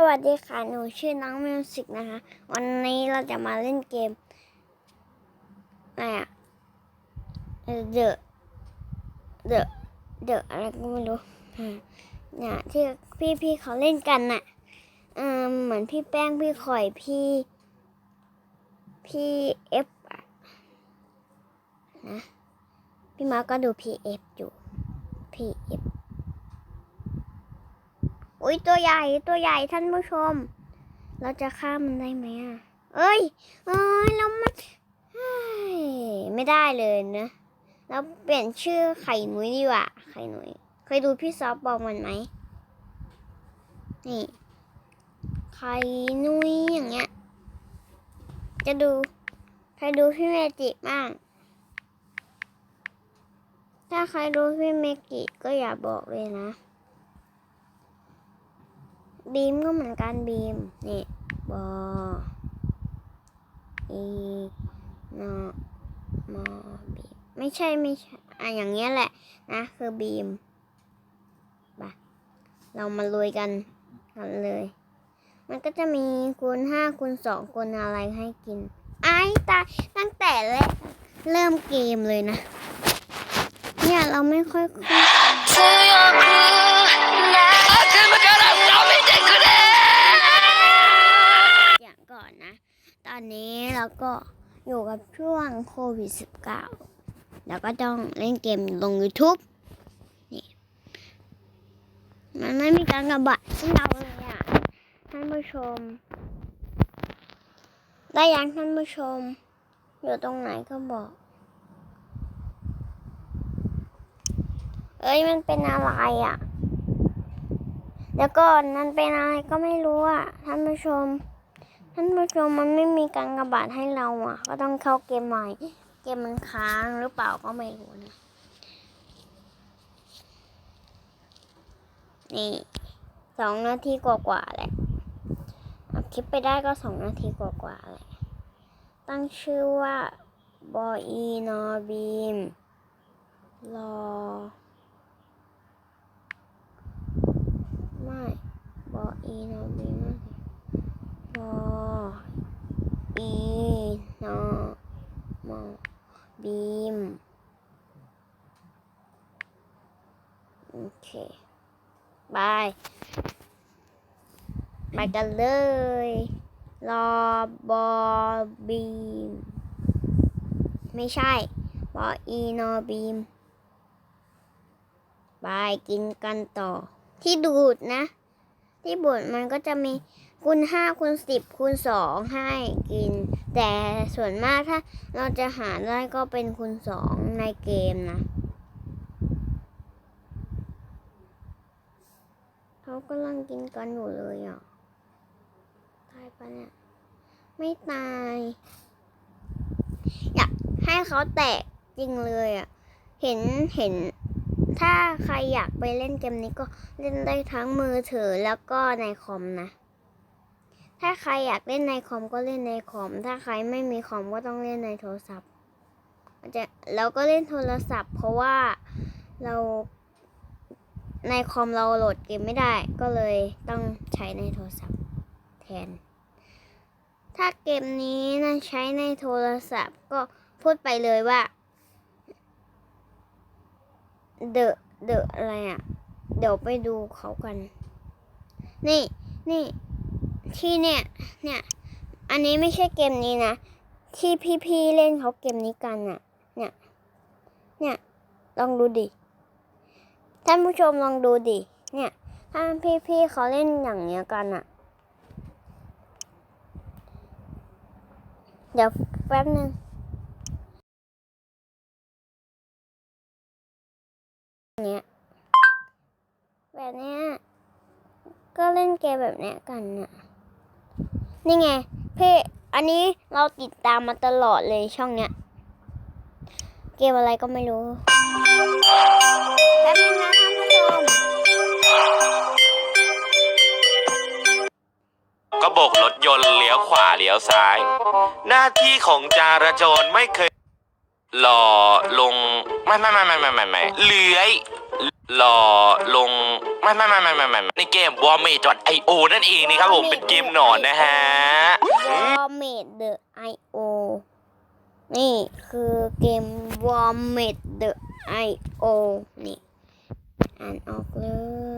สวัสดีค่ะ หนูชื่อน้องมิวสิกนะคะ วันนี้เราจะมาเล่นเกมอะไรอะเดอะเดอะเดอะอะไรก็ไม่รู้เนี่ยที่พี่ๆเขาเล่นกันน่ะเออเหมือนพี่แป้งพี่ข่อยพี่ พี่เอฟอะนะ พี่มาก็ดูพี่เอฟอยู่พี่เอฟ อุ้ยตัวใหญ่ตัวใหญ่ท่านผู้ชม เราจะฆ่ามันได้ไหมอะ เอ้ยเอ้ยแล้วมันไม่ได้เลยนะ เราเปลี่ยนชื่อไข่หนุ่ยดีกว่าไข่หนุ่ยเคยดูพี่ซอฟบอกมันไหมนี่ไข่หนุยอย่างเงี้ย จะดูใครดูพี่เมจิบ้าง ถ้าใครดูพี่เมจิก็อย่าบอกเลยนะ บีมก็เหมือนกันบีม นี่บออีนอมอบีม ไม่ใช่ไม่ใช่ อะอย่างเงี้ยแหละนะคือบีมไปเรามาลุยกันกันเลย มันก็จะมีคูณห้าคูณสองคูณอะไรให้กิน ไอ้ตายตั้งแต่แรกเริ่มเกมเลยนะ เนี่ยเราไม่ค่อยคุ้น อนนี้เราก็อยู่กับช่วงโควิด -19 แล้วก็ต้องเล่นเกมลง YouTube นี่ มันไม่มีการกระบาดที่เราเลยอะ ท่านผู้ชม ได้ยังท่านผู้ชม อยู่ตรงไหนก็บอก เอ้ยมันเป็นอะไรอะ แล้วก็นั้นเป็นอะไรก็ไม่รู้อะ ท่านผู้ชม ท่านผู้ชมมันไม่มีการกระบาดให้เราอะ ก็ต้องเข้าเกมใหม่ เกมมันค้างหรือเปล่าก็ไม่รู้นะ นี่สองนาทีกว่าๆแหละอัดคลิปไปได้ก็สองนาทีกว่าๆแหละ ตั้งชื่อว่าบอีนอบีมรอไม่บออีนอบีมไม่ บอ อีนอมอบีม โอเคบายไปกันเลย รอบอบีม ไม่ใช่บออีนอบีมบายกินกันต่อ ที่ดูดนะ ที่บดมันก็จะมีคูณห้าคูณสิบคูณสองให้กิน แต่ส่วนมากถ้าเราจะหาได้ก็เป็นคูณสองในเกมนะเขากำลังกินกันอยู่เลยอะตายปะเนี่ย ไม่ตาย อยากให้เขาแตกจริงเลยอะ เห็นเห็น ถ้าใครอยากไปเล่นเกมนี้ก็เล่นได้ทั้งมือถือแล้วก็ในคอมนะ ถ้าใครอยากเล่นในคอมก็เล่นในคอม ถ้าใครไม่มีคอมก็ต้องเล่นในโทรศัพท์จจะเราก็เล่นโทรศัพท์ เพราะว่าเราในคอมเราโหลดเกมไม่ได้ ก็เลยต้องใช้ในโทรศัพท์แทน ถ้าเกมนี้นะใช้ในโทรศัพท์ก็พูดไปเลยว่า เดอะเดอะอะไรอะ่ะ เดี๋ยวไปดูเขากัน นี่นี่ที่เนี่ย เนี่ย อันนี้ไม่ใช่เกมนี้นะ ที่พี่ๆเล่นเขาเกมนี้กันอะเนี่ย เนี่ย ลองดูดิ ท่านผู้ชมลองดูดิ เนี่ย ถ้าพี่ๆเขาเล่นอย่างเนี้ยกันอะ เดี๋ยวแป๊บนึง เนี้ยแบบเนี้ยก็เล่นเกมแบบเนี้ยกันน่ะนี่ไงพี่อันนี้เราติดตามมาตลอดเลยช่องเนี้ย เกมอะไรก็ไม่รู้แป๊บนึงนะท่านผู้ชมก็โบกรถยนต์เลี้ยวขวาเลี้ยวซ้าย หน้าที่ของจาราจรไม่เคย หล่อลง ไม่ไม่ไม่ไม่ไม่ไม่ไม่เลื้อยหล่อลงไม่ไม่ไม่ไม่ไม่ไม่ในเกม w a r m a d i o นั่นเองนี่ครับผมเป็นเกมหนอนนะฮะวอร์เมดเดอะไอโอนี่คือเกมวอร์เมดเดอะไอโอนี่อ่านออกเลย